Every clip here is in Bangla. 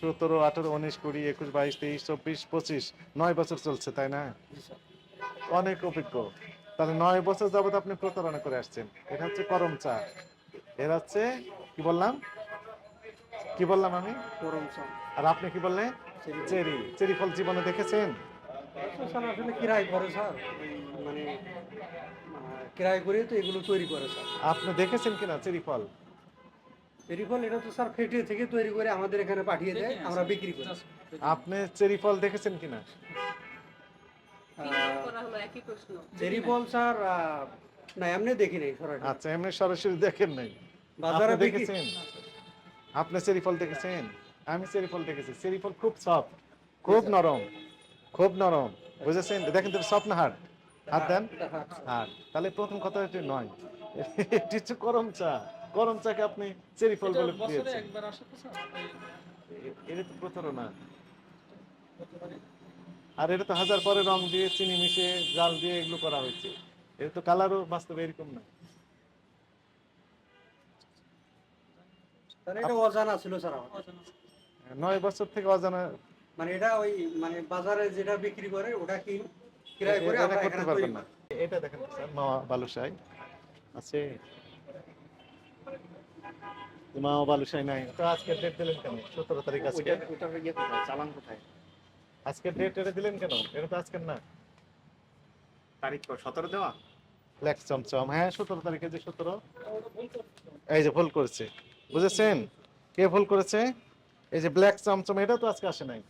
সতেরো আঠারো উনিশ কুড়ি একুশ বাইশ তেইশ চব্বিশ পঁচিশ। নয় বছর চলছে তাই না? অনেক অভিজ্ঞ। তাহলে নয় বছর যাবত আপনি প্রতারণা করে আসছেন। এটা হচ্ছে করম চা। এর হচ্ছে কি বললাম? কি বললাম আমি? চা। আর আপনি কি বললেন চেরি। চেরি। ফল জীবনে দেখেছেন? আসলে কিরায় করে স্যার? মানে কিরায় করে তো এগুলো তৈরি করে স্যার। আপনি দেখেছেন কিনা চেরি ফল? টেরিফল এটা তো স্যার ফ্যাক্টরি থেকে তৈরি করে আমাদের এখানে পাঠিয়ে দেয় আমরা বিক্রি করি। আপনি চেরি ফল দেখেছেন কিনা? টেরিফল স্যার না এমনি দেখি নাই সরাসরি। আচ্ছা এমনি সরাসরি দেখেন নাই। বাজারে দেখেছেন? আপনি চেরি ফল দেখেছেন? আমি চেরি ফল দেখেছি। চেরি ফল খুব সফট খুব নরম খুব নরম বুঝেছেন? দেখেন তো সফট না হার্ড হাত দেন? হার্ড তাহলে প্রথম কথা এটি নয়। এটি হচ্ছে গরম চা। গরম চাকে আপনি চেরি ফল বলে দিয়েছেন এটা তো প্রতারণা। আর এটা তো হাজার পরে রং দিয়ে চিনি মিশে জাল দিয়ে এগুলো করা হয়েছে। এটা তো কালারও বাস্তবে এরকম না। এটা অজানা ছিল স্যার নয় বছর থেকে অজানা মানে এটা ওই মানে বাজারে যেটা বিক্রি করে ওটা কি কিরায় করে আমরা করতে পারবেন না। এটা দেখেন স্যার বালুশাই আছে। মামা বালুশাই নাই। তো আজকে ডেট দিলেন কেন? সতেরো তারিখ আজকে। ইয়ে চালান কোথায় আজকে ডেট এটা দিলেন কেন? এটা তো আজকের না। তারিখ সতেরো দেওয়া? ব্ল্যাক চমচম। হ্যাঁ সতেরো তারিখে যে সতেরো। এই যে ভুল করেছে। বুঝেছেন? কে ভুল করেছে? এই যে ব্ল্যাক চমচম এটা তো আজকে আসে নাই।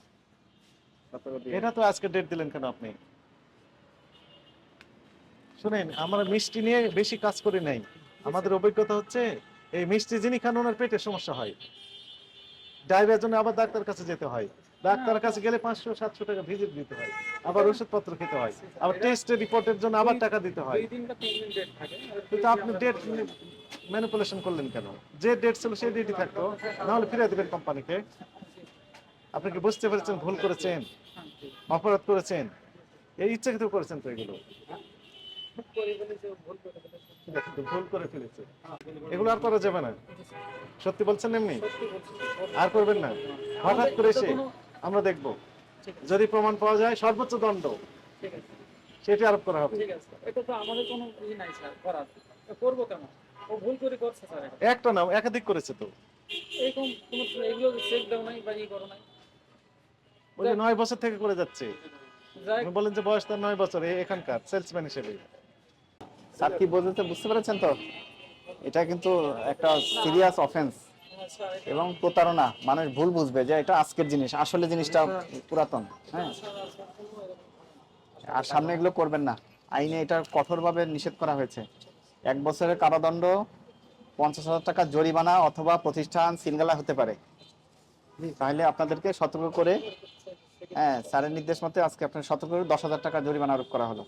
এটা তো আজকে ডেট দিলেন কেন আপনি? শুনেন আমরা মিষ্টি নিয়ে বেশি কাজ করি নাই। আমাদের অভিজ্ঞতা হচ্ছে এই মিষ্টি যিনি খান ওনার পেটে সমস্যা হয়। ডায়রিয়ার জন্য আবার ডাক্তার কাছে যেতে হয়। ডাক্তারের কাছে গেলে পাঁচশো সাতশো টাকা ভিজিট দিতে হয়। আবার ওষুধপত্র খেতে হয়। আবার টেস্ট রিপোর্টের জন্য আবার টাকা দিতে হয়। কিন্তু আপনি ডেট ম্যানিপুলেশন করলেন কেন? যে ডেট ছিল সেই ডেটই থাকতো। নাহলে ফিরে দেবেন কোম্পানিকে। আপনি কি বুঝতে পেরেছেন? ভুল করেছেন? অপরাধ করেছেন? এই ইচ্ছাকৃত করেছেন তো এগুলো। ভুল করে ফেলেছে। এগুলো আর করা যাবে না। সত্যি বলছেন এমনি? আর করবেন না। হঠাৎ করে এসে আমরা দেখব। যদি প্রমাণ পাওয়া যায় সর্বোচ্চ দণ্ড। সেটি আরোপ করা হবে। এটা তো আমাদের কোনো ই নাই স্যার করার। করব কেমন ও ভুল করে করছে স্যার একটা না একাধিক করেছে তো। এরকম কোনো এগুলো চেক দাও নাই বা ই করো নাই? ওই যে নয় বছর থেকে করে যাচ্ছে। বলেন যে বয়স তার নয় বছর এখানকার সেলসম্যান হিসেবে। স্যার কি বলতে বুঝতে পেরেছেন তো? এটা কিন্তু একটা সিরিয়াস অফেন্স এবং প্রতারণা। মানুষ ভুল বুঝবে যে এটা আজকের জিনিস, আসলে জিনিসটা পুরাতন হ্যাঁ? আর সামনে এগুলো করবেন না। আইনে এটা কঠোরভাবে নিষেধ করা হয়েছে। এক বছরের কারাদণ্ড, পঞ্চাশ হাজার টাকা জরিমানা অথবা প্রতিষ্ঠান সিলগালা হতে পারে। তাহলে আপনাদেরকে সতর্ক করে হ্যাঁ স্যারের নির্দেশ মতে আজকে আপনার সতর্ক করে দশ হাজার টাকা জরিমানা আরোপ করা হলো।